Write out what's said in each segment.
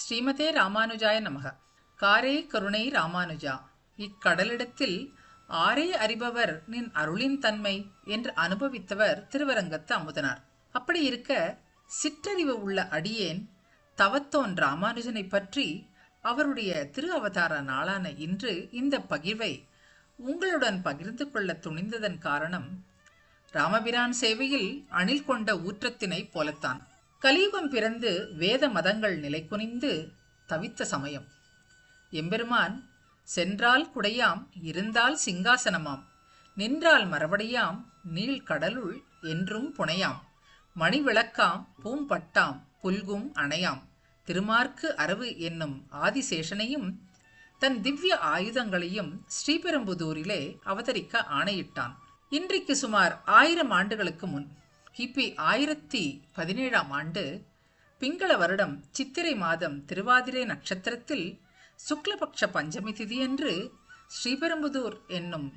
ஸ்ரீமதே ராமானுஜாய நமக. காரே கருணை ராமானுஜா. இக்கடலிடத்தில் ஆரே அறிபவர் நின் அருளின் தன்மை என்று அனுபவித்தவர் திருவரங்கத்து அமுதனார். அப்படி இருக்க சிற்றறிவு உள்ள அடியேன் தவத்தோன் ராமானுஜனை பற்றி அவருடைய திரு அவதார நாளான இன்று இந்த பகிர்வை உங்களுடன் பகிர்ந்து கொள்ள துணிந்ததன் காரணம் ராமபிரான் சேவையில் அணில் கொண்ட ஊற்றத்தினை போலத்தான். கலியுகம் பிறந்து வேத மதங்கள் நிலைகுனிந்து தவித்த சமயம். எம்பெருமான் சென்றால் குடையாம் இருந்தால் சிங்காசனமாம். நின்றால் மரவடியாம் நீள் கடலுள் என்றும் புனையாம். மணிவிளக்காம் பூம்பட்டாம் புல்கும் அணையாம். திருமார்க்கு அரவு என்னும் ஆதிசேஷனையும் தன் திவ்ய ஆயுதங்களையும் ஸ்ரீபெரும்புதூரிலே அவதரிக்க ஆணையிட்டான். இன்றைக்கு சுமார் ஆயிரம் ஆண்டுகளுக்கு முன் கிபி ஆயிரத்தி பதினேழாம் ஆண்டு பிங்கள வருடம் சித்திரை மாதம் திருவாதிரை நட்சத்திரத்தில் சுக்லபக்ஷ பஞ்சமி திதியன்று ஸ்ரீபெரும்புதூர் என்னும்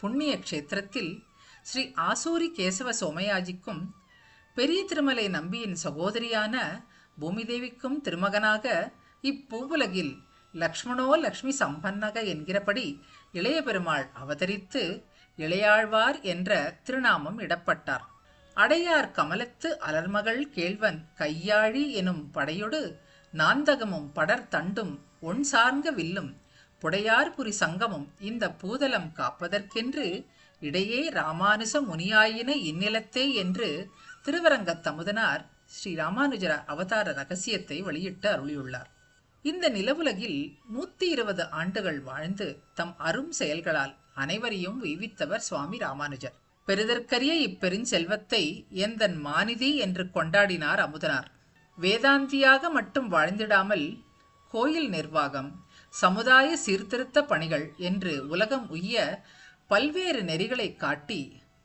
புண்ணிய க்ஷேத்திரத்தில் ஸ்ரீ ஆசூரி கேசவ சோமயாஜிக்கும் பெரிய திருமலை நம்பியின் சகோதரியான பூமிதேவிக்கும் திருமகனாக இப்பூவுலகில் லக்ஷ்மணோ லக்ஷ்மி சம்பன்னக என்கிறபடி இளைய பெருமாள் அவதரித்து இளையாழ்வார் என்ற திருநாமம் இடப்பட்டார். அடையார் கமலத்து அலர்மகள் கேள்வன் கையாழி எனும் படையொடு நாந்தகமும் படர் தண்டும் ஒன் சார்ந்த வில்லும். புடையார்புரி சங்கமும் இந்த பூதலம் காப்பதற்கென்று இடையே ராமானுச முனியாயின இந்நிலத்தே என்று திருவரங்கத் தமுதனார் ஸ்ரீ ராமானுஜர அவதார ரகசியத்தை வெளியிட்டு அருளியுள்ளார். இந்த நிலவுலகில் நூத்தி இருபது ஆண்டுகள் வாழ்ந்து தம் அரும் செயல்களால் அனைவரையும் உய்வித்தவர் சுவாமி ராமானுஜர். பெருதற்கரிய இப்பெருஞ்செல்வத்தை எந்தன் மாநிதி என்று கொண்டாடினார் அமுதனார். வேதாந்தியாக மட்டும் வாழ்ந்திடாமல் கோயில் நிர்வாகம் சமுதாய சீர்திருத்த பணிகள் என்று உலகம் உய்ய பல்வேறு நெறிகளை காட்டி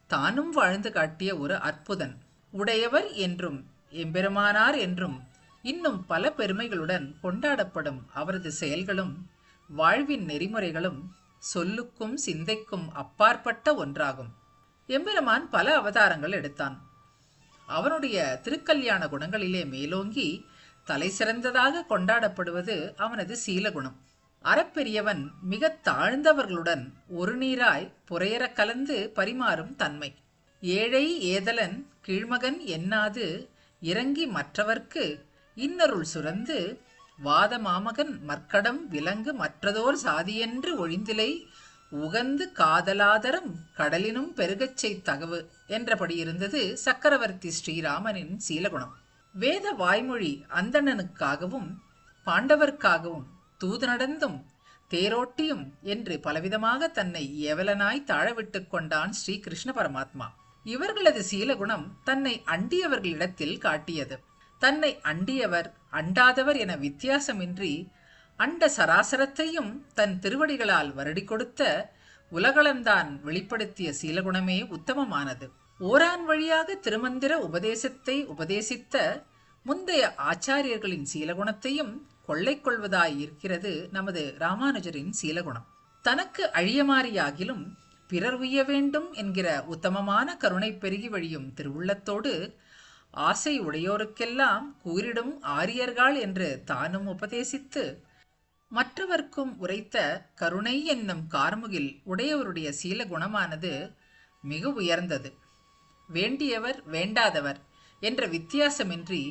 தானும் வாழ்ந்து காட்டிய ஒரு அற்புதன். உடையவர் என்றும் எம்பெருமானார் என்றும் இன்னும் பல பெருமைகளுடன் கொண்டாடப்படும் அவரது செயல்களும் வாழ்வின் நெறிமுறைகளும் சொல்லுக்கும் சிந்தைக்கும் அப்பாற்பட்ட ஒன்றாகும். எம்பெருமான் பல அவதாரங்கள் எடுத்தான். அவனுடைய திருக்கல்யாண குணங்களிலே மேலோங்கி தலை சிறந்ததாக கொண்டாடப்படுவது அவனது சீலகுணம் அறப்பெரியவன் மிக தாழ்ந்தவர்களுடன் ஒரு நீராய் புறையற கலந்து பரிமாறும் தன்மை. ஏழை ஏதலன் கீழ்மகன் எண்ணாது இறங்கி மற்றவர்க்கு இன்னருள் சுரந்து வாத மாமகன் மற்கடம் விலங்கு மற்றதோர் சாதியென்று ஒழிந்திலை உகந்து காதலாதரம் கடலினும் பெருகச்சை தகவு என்றபடி இருந்தது சக்கரவர்த்தி ஸ்ரீராமனின் சீலகுணம். வேத வாய்மொழி அந்தணனுக்காகவும் பாண்டவர்க்காகவும் தூது நடந்தும் தேரோட்டியும் என்று பலவிதமாக தன்னை ஏவலனாய் தாழவிட்டுக் கொண்டான் ஸ்ரீ கிருஷ்ண பரமாத்மா. இவர்களது சீலகுணம் தன்னை அண்டியவர்களிடத்தில் காட்டியது. தன்னை அண்டியவர் அண்டாதவர் என வித்தியாசமின்றி அண்ட சராசரத்தையும் தன் திருவடிகளால் வருடி கொடுத்த உலகளந்தான் வெளிப்படுத்திய சீலகுணமே உத்தமமானது. ஓரான் வழியாக திருமந்திர உபதேசத்தை உபதேசித்த முந்தைய ஆச்சாரியர்களின் சீலகுணத்தையும் கொள்ளை கொள்வதாய் இருக்கிறது நமது ராமானுஜரின் சீலகுணம். தனக்கு அழியமாறியாகிலும் பிறர் உய்ய வேண்டும் என்கிற உத்தமமான கருணை பெருகி வழியும் திருவுள்ளத்தோடு ஆசை உடையோருக்கெல்லாம் கூறிடும் ஆரியர்கள் என்று தானும் உபதேசித்து மற்றவர்க்கும் உரைத்த கருணை என்னும் கார்முகில் உடையவருடைய சீல குணமானது மிக உயர்ந்தது. வேண்டியவர் வேண்டாதவர் என்ற வித்தியாசமின்றி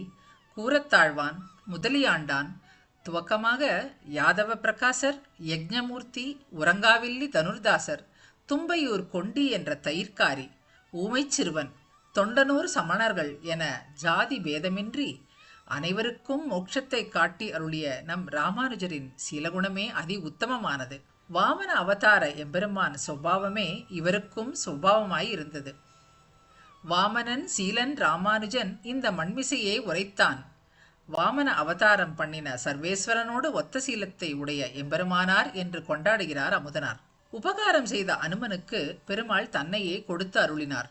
கூரத்தாழ்வான் முதலியாண்டான் துவக்கமாக யாதவ பிரகாசர் யக்ஞமூர்த்தி உரங்காவில்லி தனுர்தாசர் தும்பையூர் கொண்டி என்ற தயிர்காரி ஊமைச்சிறுவன் தொண்டனூர் சமணர்கள் என ஜாதி பேதமின்றி அனைவருக்கும் மோட்சத்தை காட்டி அருளிய நம் ராமானுஜரின் சீலகுணமே அதி உத்தமமானது. வாமன அவதார எம்பெருமான் சுவாவமே இவருக்கும் சுவாவமாய் இருந்தது. வாமனன் சீலன் ராமானுஜன் இந்த மண்மிசையை உரைத்தான். வாமன அவதாரம் பண்ணின சர்வேஸ்வரனோடு ஒத்த சீலத்தை உடைய எம்பெருமானார் என்று கொண்டாடுகிறார் அமுதனார். உபகாரம் செய்த அனுமனுக்கு பெருமாள் தன்னையே கொடுத்து அருளினார்.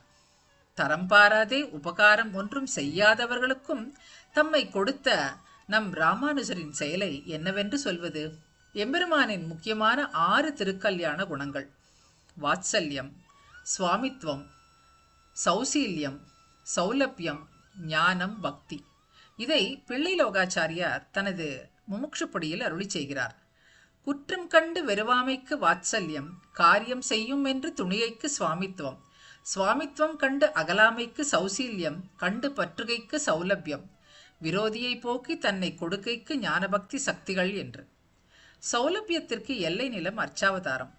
தரம் பாராதே உபகாரம் ஒன்றும் செய்யாதவர்களுக்கும் தம்மை கொடுத்த நம் ராமானுஜரின் செயலை என்னவென்று சொல்வது? எம்பெருமானின் முக்கியமான ஆறு திருக்கல்யாண குணங்கள். வாத்சல்யம் சுவாமித்வம் சௌசீல்யம் சௌலபியம் ஞானம் பக்தி. இதை பிள்ளை லோகாச்சாரியார் தனது முமுட்சுப்படியில் அருளி செய்கிறார். குற்றம் கண்டு வெறுவாமைக்கு வாத்சல்யம் காரியம் செய்யும் என்று துணியைக்கு சுவாமித்துவம் சுவாமித்துவம் கண்டு அகலாமைக்கு சௌசீல்யம் கண்டு பற்றுகைக்கு சௌலபியம். விரோதியை போக்கி தன்னை கொடுக்கைக்கு ஞானபக்தி சக்திகள் என்று. சௌலபியத்திற்கு எல்லை நிலம் அர்ச்சாவதாரம்.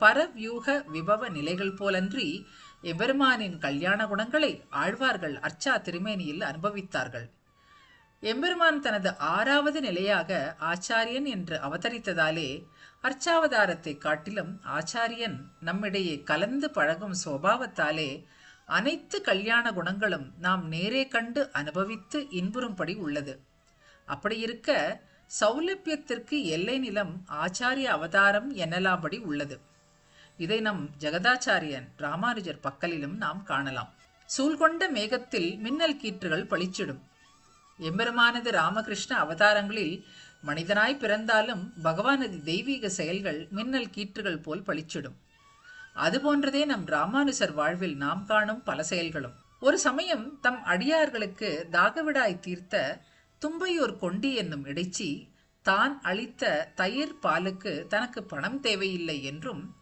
பரவியூக விபவ நிலைகள் போலன்றி எம்பெருமானின் கல்யாண குணங்களை ஆழ்வார்கள் அர்ச்சா திருமேனியில் அனுபவித்தார்கள். எம்பெருமான் தனது ஆறாவது நிலையாக ஆச்சாரியன் என்று அவதரித்ததாலே அர்ச்சாவதாரத்தை காட்டிலும் ஆச்சாரியன் நம்மிடையே கலந்து பழகும் சுவாவத்தாலே அனைத்து கல்யாண குணங்களும் நாம் நேரே கண்டு அனுபவித்து இன்புறும்படி உள்ளது. அப்படி இருக்க சௌலபியத்திற்கு எல்லை நிலம் ஆச்சாரிய அவதாரம் எனலாம்படி உள்ளது. இதை நம் ஜெகதாச்சாரியன் ராமானுஜர் பக்கலிலும் நாம் காணலாம். சூழ்கொண்ட மேகத்தில் மின்னல் கீற்றுகள் பளிச்சிடும். எம்பெருமானது ராமகிருஷ்ண அவதாரங்களில் மனிதனாய் பிறந்தாலும் பகவானது தெய்வீக செயல்கள் மின்னல் கீற்றுகள் போல் பளிச்சிடும். அதுபோன்றதே நம் ராமானுசர் வாழ்வில் நாம் காணும் பல செயல்களும். ஒரு சமயம் தம் அடியார்களுக்கு தாகவிடாய் தீர்த்த தும்பையூர் கொண்டி என்னும் இடைச்சி தான் அளித்த தயிர் பாலுக்கு தனக்கு பணம் தேவையில்லை என்றும்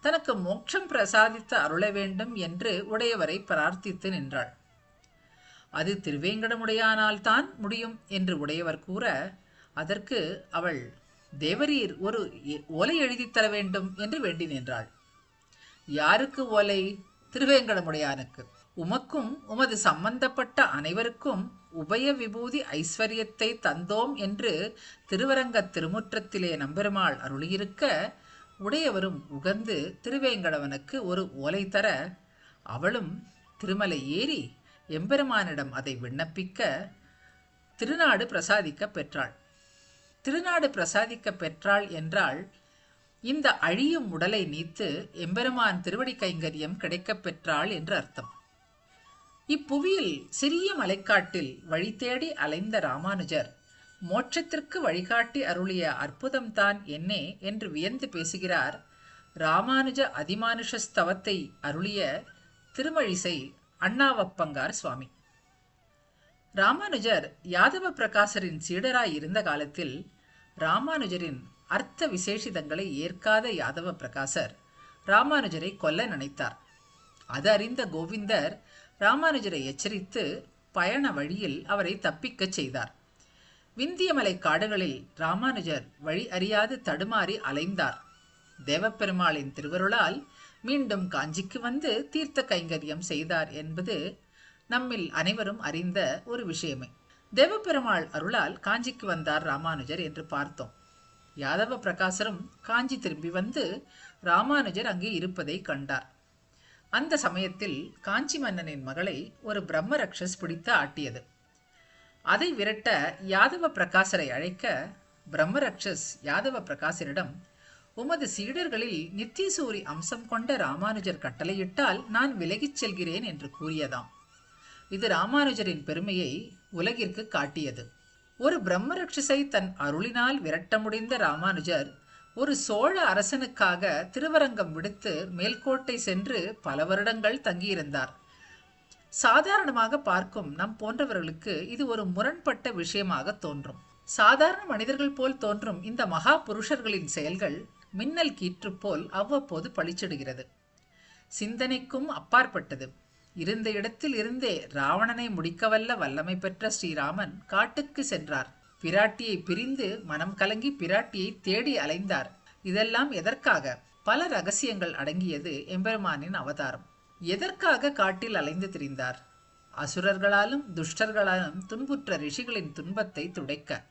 தனக்கு மோட்சம் பிரசாதித்து அருள வேண்டும் என்று உடையவரை பிரார்த்தித்து நின்றாள். அது திருவேங்கடமுடையானால் தான் முடியும் என்று உடையவர் கூற அதற்கு அவள் தேவரீர் ஒரு ஓலை எழுதித் தர வேண்டும் என்று வேண்டி நின்றாள். யாருக்கு ஓலை? திருவேங்கடமுடையானுக்கு உமக்கும் உமது சம்பந்தப்பட்ட அனைவருக்கும் உபய விபூதி ஐஸ்வர்யத்தை தந்தோம் என்று திருவரங்க திருமுற்றத்திலே நம்பெருமாள் அருளியிருக்க உடையவரும் உகந்து திருவேங்கடவனுக்கு ஒரு ஓலை தர அவளும் திருமலை ஏறி எம்பெருமானிடம் அதை விண்ணப்பிக்க திருநாடு பிரசாதிக்க பெற்றாள். திருநாடு பிரசாதிக்க பெற்றாள் என்றால் இந்த அழியும் உடலை நீத்து எம்பெருமான் திருவடி கைங்கரியம் கிடைக்கப் பெற்றாள் என்று அர்த்தம். இப்புவியில் சிறிய மலைக்காட்டில் வழி தேடி அலைந்த ராமானுஜர் மோட்சத்திற்கு வழிகாட்டி அருளிய அற்புதம்தான் என்னே என்று வியந்து பேசுகிறார். ராமானுஜ அதிமானுஷ ஸ்தவத்தை அருளிய திருமழிசை அண்ணாவப்பங்கார் சுவாமி. ராமானுஜர் யாதவ பிரகாசரின் சீடராய் இருந்த காலத்தில் ராமானுஜரின் அர்த்த விசேஷிதங்களை ஏற்காத யாதவ பிரகாசர் ராமானுஜரை கொல்ல நினைத்தார். அது அறிந்த கோவிந்தர் ராமானுஜரை எச்சரித்து பயண வழியில் அவரை தப்பிக்கச் செய்தார். விந்தியமலை காடுகளில் ராமானுஜர் வழி அறியாது தடுமாறி அலைந்தார். தேவப்பெருமாளின் திருவருளால் மீண்டும் காஞ்சிக்கு வந்து தீர்த்த கைங்கரியம் செய்தார் என்பது நம்மில் அனைவரும் அறிந்த ஒரு விஷயமே. தேவப்பெருமாள் அருளால் காஞ்சிக்கு வந்தார் ராமானுஜர் என்று பார்த்தோம். யாதவ பிரகாசரும் காஞ்சி திரும்பி வந்து ராமானுஜர் அங்கே இருப்பதை கண்டார். அந்த சமயத்தில் காஞ்சி மன்னனின் மகளை ஒரு பிரம்ம ரக்ஷஸ் பிடித்து ஆட்டியது. அதை விரட்ட யாதவ பிரகாசரை அழைக்க பிரம்ம ரக்ஷஸ் யாதவ பிரகாசரிடம் உமது சீடர்களில் நித்தியசூரி அம்சம் கொண்ட ராமானுஜர் கட்டளையிட்டால் நான் விலகிச் செல்கிறேன் என்று கூறியதாம். இது ராமானுஜரின் பெருமையை உலகிற்கு காட்டியது. ஒரு பிரம்மரட்சிசை தன் அருளினால் விரட்ட முடிந்த ராமானுஜர் ஒரு சோழ அரசனுக்காக திருவரங்கம் விடுத்து மேல்கோட்டை சென்று பல வருடங்கள் தங்கியிருந்தார். சாதாரணமாக பார்க்கும் நம் போன்றவர்களுக்கு இது ஒரு முரண்பட்ட விஷயமாக தோன்றும். சாதாரண மனிதர்கள் போல் தோன்றும் இந்த மகா புருஷர்களின் செயல்கள் மின்னல் கீற்று போல் அவ்வப்போது பளிச்சிடுகிறது சிந்தனைக்கும் அப்பாற்பட்டது. இருந்த இடத்தில் இருந்தே ராவணனை முடிக்கவல்ல வல்லமை பெற்ற ஸ்ரீராமன் காட்டுக்கு சென்றார். பிராட்டியை பிரிந்து மனம் கலங்கி பிராட்டியை தேடி அலைந்தார். இதெல்லாம் எதற்காக? பல ரகசியங்கள் அடங்கியது எம்பெருமானின் அவதாரம். எதற்காக காட்டில் அலைந்து திரிந்தார்? அசுரர்களாலும் துஷ்டர்களாலும் துன்புற்ற ரிஷிகளின் துன்பத்தை துடைக்க.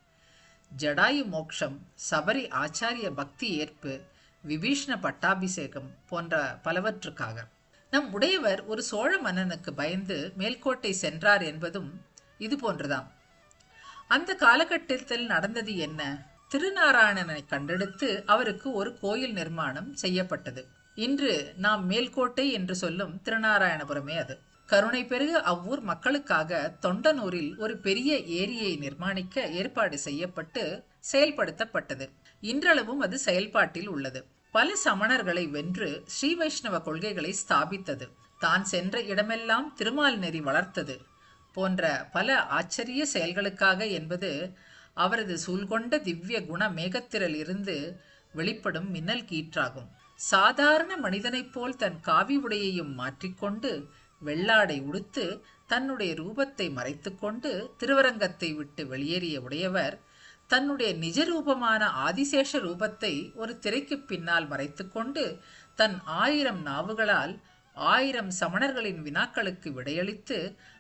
ஜடாயு மோக்ஷம் சபரி ஆச்சாரிய பக்தி ஏற்பு விபீஷ்ண பட்டாபிஷேகம் போன்ற பலவற்றுக்காக. நம் உடையவர் ஒரு சோழ மன்னனுக்கு பயந்து மேல்கோட்டை சென்றார் என்பதும் இது போன்றுதான். அந்த காலகட்டத்தில் நடந்தது என்ன? திருநாராயணனை கண்டெடுத்து அவருக்கு ஒரு கோயில் நிர்மாணம் செய்யப்பட்டது. இன்று நாம் மேல்கோட்டை என்று சொல்லும் திருநாராயணபுரமே அது. கருணை பெருக அவ்வூர் மக்களுக்காக தொண்டனூரில் ஒரு பெரிய ஏரியை நிர்மாணிக்க ஏற்பாடு செய்யப்பட்டு செயல்படுத்தப்பட்டது. இன்றளவும் அது செயல்பாட்டில் உள்ளது. பல சமணர்களை வென்று ஸ்ரீ வைஷ்ணவ கொள்கைகளை ஸ்தாபித்தது. தான் சென்ற இடமெல்லாம் திருமால் நெறி வளர்த்தது போன்ற பல ஆச்சரிய செயல்களுக்காக என்பது அவரது சூழ்கொண்ட திவ்ய குண மேகத்திரல் இருந்து வெளிப்படும் மின்னல் கீற்றாகும். சாதாரண மனிதனைப் போல் தன் காவி உடையையும் மாற்றிக்கொண்டு வெள்ளாடை உடுத்து தன்னுடைய ரூபத்தை மறைத்துக்கொண்டு திருவரங்கத்தை விட்டு வெளியேறிய உடையவர் தன்னுடைய நிஜரூபமான ஆதிசேஷ ரூபத்தை ஒரு திரைக்கு பின்னால் மறைத்துக்கொண்டு தன் ஆயிரம் நாவுகளால் ஆயிரம் சமணர்களின் வினாக்களுக்கு விடையளித்து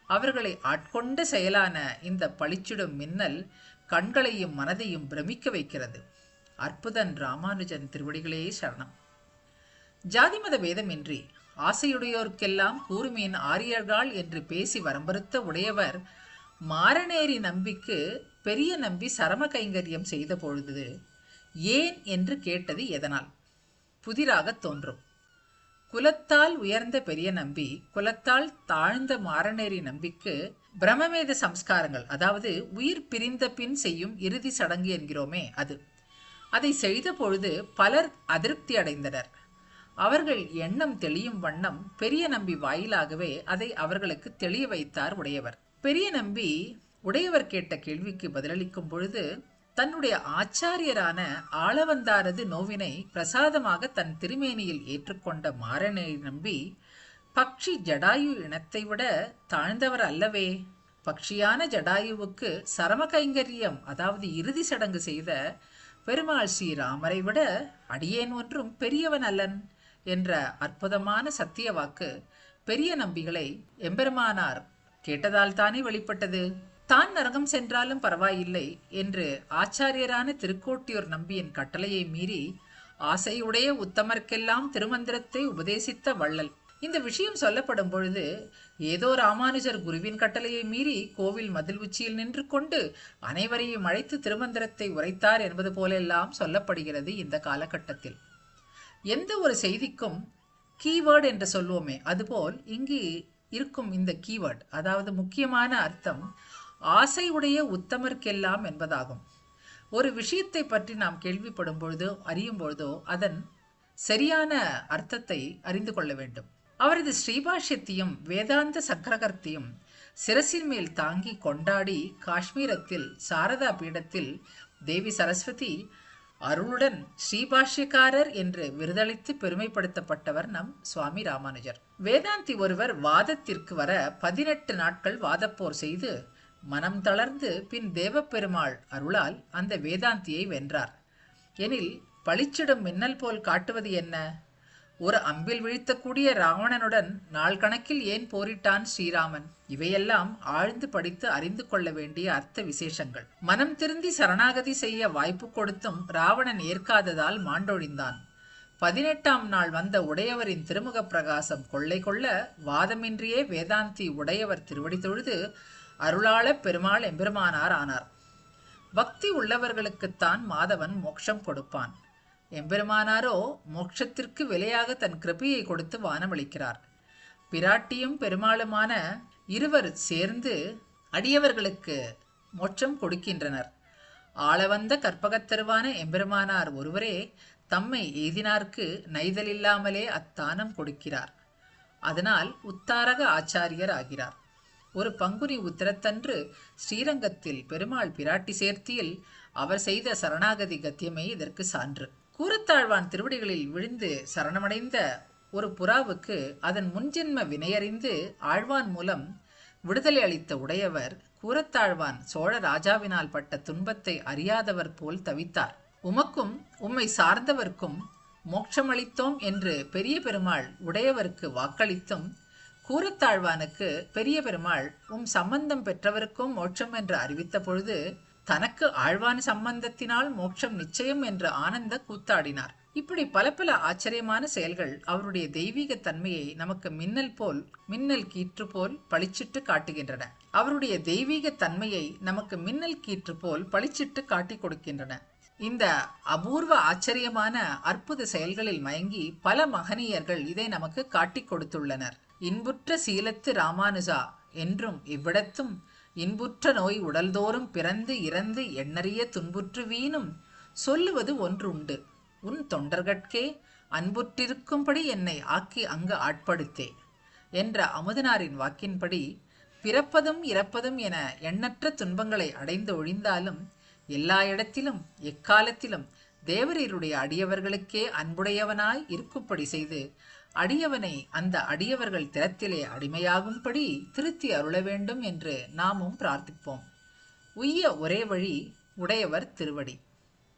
அவர்களை ஆட்கொண்ட செயலான இந்த பளிச்சிடும் மின்னல் கண்களையும் மனதையும் பிரமிக்க வைக்கிறது. அற்புதன் ராமானுஜன் திருவடிகளே சரணம். ஜாதிமத வேதமின்றி ஆசையுடையோர்க்கெல்லாம் கூர்மையின் ஆரியர்கள் என்று பேசி வரம்பறுத்த உடையவர் மாரநேரி நம்பிக்கு பெரிய நம்பி சரம கைங்கரியம் செய்த பொழுது ஏன் என்று கேட்டது எதனால்? புதிராக தோன்றும். குலத்தால் உயர்ந்த பெரிய நம்பி குலத்தால் தாழ்ந்த மாரநேரி நம்பிக்கு பிரமமேத சம்ஸ்காரங்கள் அதாவது உயிர் பிரிந்த பின் செய்யும் இறுதி சடங்கு என்கிறோமே அது. அதை செய்த பொழுது பலர் அதிருப்தி அடைந்தனர். அவர்கள் எண்ணம் தெளியும் வண்ணம் பெரிய நம்பி வாயிலாகவே அதை அவர்களுக்கு தெளிய வைத்தார் உடையவர். பெரிய நம்பி உடையவர் கேட்ட கேள்விக்கு பதிலளிக்கும் பொழுது தன்னுடைய ஆச்சாரியரான ஆளவந்தாரது நோவினை பிரசாதமாக தன் திருமேனியில் ஏற்றுக்கொண்ட மாறனை நம்பி பக்ஷி ஜடாயு இனத்தை விட தாழ்ந்தவர் அல்லவே. பக்ஷியான ஜடாயுவுக்கு சரம கைங்கரியம் அதாவது இறுதி சடங்கு செய்த பெருமாள் ஸ்ரீராமரை விட அடியேன் ஒன்றும் பெரியவன் அல்லன் என்ற அற்புதமான சத்திய வாக்கு பெரிய நம்பிகளை எம்பெருமானார் கேட்டதால் தானே வெளிப்பட்டது? தான் நரகம் சென்றாலும் பரவாயில்லை என்று ஆச்சாரியரான திருக்கோட்டியூர் நம்பியின் கட்டளையை மீறி ஆசையுடைய உத்தமர்க்கெல்லாம் திருமந்திரத்தை உபதேசித்த வள்ளல். இந்த விஷயம் சொல்லப்படும் பொழுது ஏதோ ராமானுஜர் குருவின் கட்டளையை மீறி கோவில் மதில் உச்சியில் நின்று கொண்டு அனைவரையும் அழைத்து திருமந்திரத்தை உரைத்தார் என்பது போலெல்லாம் சொல்லப்படுகிறது இந்த காலகட்டத்தில். எந்த ஒரு செய்திக்கும் கீவேர்டு என்று சொல்வோமே அதுபோல் இங்கு இருக்கும் இந்த கீவேர்ட் அதாவது முக்கியமான அர்த்தம் ஆசை உடைய உத்தமர்க்கெல்லாம் என்பதாகும். ஒரு விஷயத்தை பற்றி நாம் கேள்விப்படும் பொழுதோ அறியும் பொழுதோ அதன் சரியான அர்த்தத்தை அறிந்து கொள்ள வேண்டும். அவரது ஸ்ரீபாஷ்யத்தையும் வேதாந்த சக்கரகர்த்தியும் சிரசின் மேல் தாங்கி கொண்டாடி காஷ்மீரத்தில் சாரதா பீடத்தில் தேவி சரஸ்வதி அருளுடன் ஸ்ரீபாஷ்யக்காரர் என்று விருதளித்து பெருமைப்படுத்தப்பட்டவர் நம் சுவாமி ராமானுஜர். வேதாந்தி ஒருவர் வாதத்திற்கு வர பதினெட்டு நாட்கள் வாதப்போர் செய்து மனம் தளர்ந்து பின் தேவப்பெருமாள் அருளால் அந்த வேதாந்தியை வென்றார். எனில் பளிச்சிடும் மின்னல் போல் காட்டுவது என்ன? ஒரு அம்பில் வீழ்த்தக்கூடிய ராவணனுடன் நாள் கணக்கில் ஏன் போரிட்டான் ஸ்ரீராமன்? இவையெல்லாம் ஆழ்ந்து படித்து அறிந்து கொள்ள வேண்டிய அர்த்த விசேஷங்கள். மனம் திருந்தி சரணாகதி செய்ய வாய்ப்பு கொடுத்தும் ராவணன் ஏற்காததால் மாண்டொழிந்தான். பதினெட்டாம் நாள் வந்த உடையவரின் திருமுக பிரகாசம் கொள்ளை கொள்ள வாதமின்றியே வேதாந்தி உடையவர் திருவடி தொழுது அருளாள பெருமாள் எம்பெருமானார் ஆனார். பக்தி உள்ளவர்களுக்குத்தான் மாதவன் மோட்சம் கொடுப்பான். எம்பெருமானாரோ மோட்சத்திற்கு விலையாக தன் கிருபையை கொடுத்து வானமளிக்கிறார். பிராட்டியும் பெருமாளுமான இருவர் சேர்ந்து அடியவர்களுக்கு மோட்சம் கொடுக்கின்றனர். ஆளவந்த கற்பகத்தருவான எம்பெருமானார் ஒருவரே தம்மை எய்தினார்க்கு நைதலில்லாமலே அத்தானம் கொடுக்கிறார். அதனால் உத்தாரக ஆச்சாரியர் ஆகிறார். ஒரு பங்குனி உத்திரத்தன்று ஸ்ரீரங்கத்தில் பெருமாள் பிராட்டி சேர்த்தியில் அவர் செய்த சரணாகதி கத்தியமே இதற்கு சான்று. கூரத்தாழ்வான் திருவடிகளில் விழுந்து சரணமடைந்த ஒரு புறாவுக்கு அதன் முன்ஜென்ம வினையறிந்து ஆழ்வான் மூலம் விடுதலை அளித்த உடையவர் கூரத்தாழ்வான் சோழ ராஜாவினால் பட்ட துன்பத்தை அறியாதவர் போல் தவித்தார். உமக்கும் உம்மை சார்ந்தவர்க்கும் மோட்சமளித்தோம் என்று பெரிய பெருமாள் உடையவருக்கு வாக்களித்தும் கூரத்தாழ்வானுக்கு பெரிய பெருமாள் உம் சம்பந்தம் பெற்றவருக்கும் மோட்சம் என்று அறிவித்த பொழுது தனக்கு ஆழ்வான சம்பந்தத்தினால் மோட்சம் நிச்சயம் என்று ஆனந்த கூத்தாடினார். இப்படி பல பல ஆச்சரியமான செயல்கள் அவருடைய தெய்வீக தன்மையை நமக்கு மின்னல் போல் மின்னல் கீற்று போல் பளிச்சிட்டு காட்டுகின்றன. அவருடைய தெய்வீக தன்மையை நமக்கு மின்னல் கீற்று போல் பளிச்சிட்டு காட்டி கொடுக்கின்றன. இந்த அபூர்வ ஆச்சரியமான அற்புத செயல்களில் மயங்கி பல மகனியர்கள் இதை நமக்கு காட்டிக் கொடுத்துள்ளனர். இன்புற்ற சீலத்து ராமானுஜா என்றும் இவ்விடத்தும் இன்புற்ற நோய் உடல்தோறும் பிறந்து இறந்து எண்ணறிய துன்புற்று வீணும். சொல்லுவது ஒன்றுண்டு. உன் தொண்டர்கட்கே அன்புற்றிருக்கும்படி என்னை ஆக்கி அங்கு ஆட்படுத்தே என்ற அமுதனாரின் வாக்கின்படி பிறப்பதும் இறப்பதும் என எண்ணற்ற துன்பங்களை அடைந்து ஒழிந்தாலும் எல்லா இடத்திலும் எக்காலத்திலும் தேவரீருடைய அடியவர்களுக்கே அன்புடையவனாய் இருக்கும்படி செய்து அடியவனை அந்த அடியவர்கள் திறத்திலே அடிமையாகும்படி திருத்தி அருள வேண்டும் என்று நாமும் பிரார்த்திப்போம். உய்ய ஒரே வழி உடையவர் திருவடி.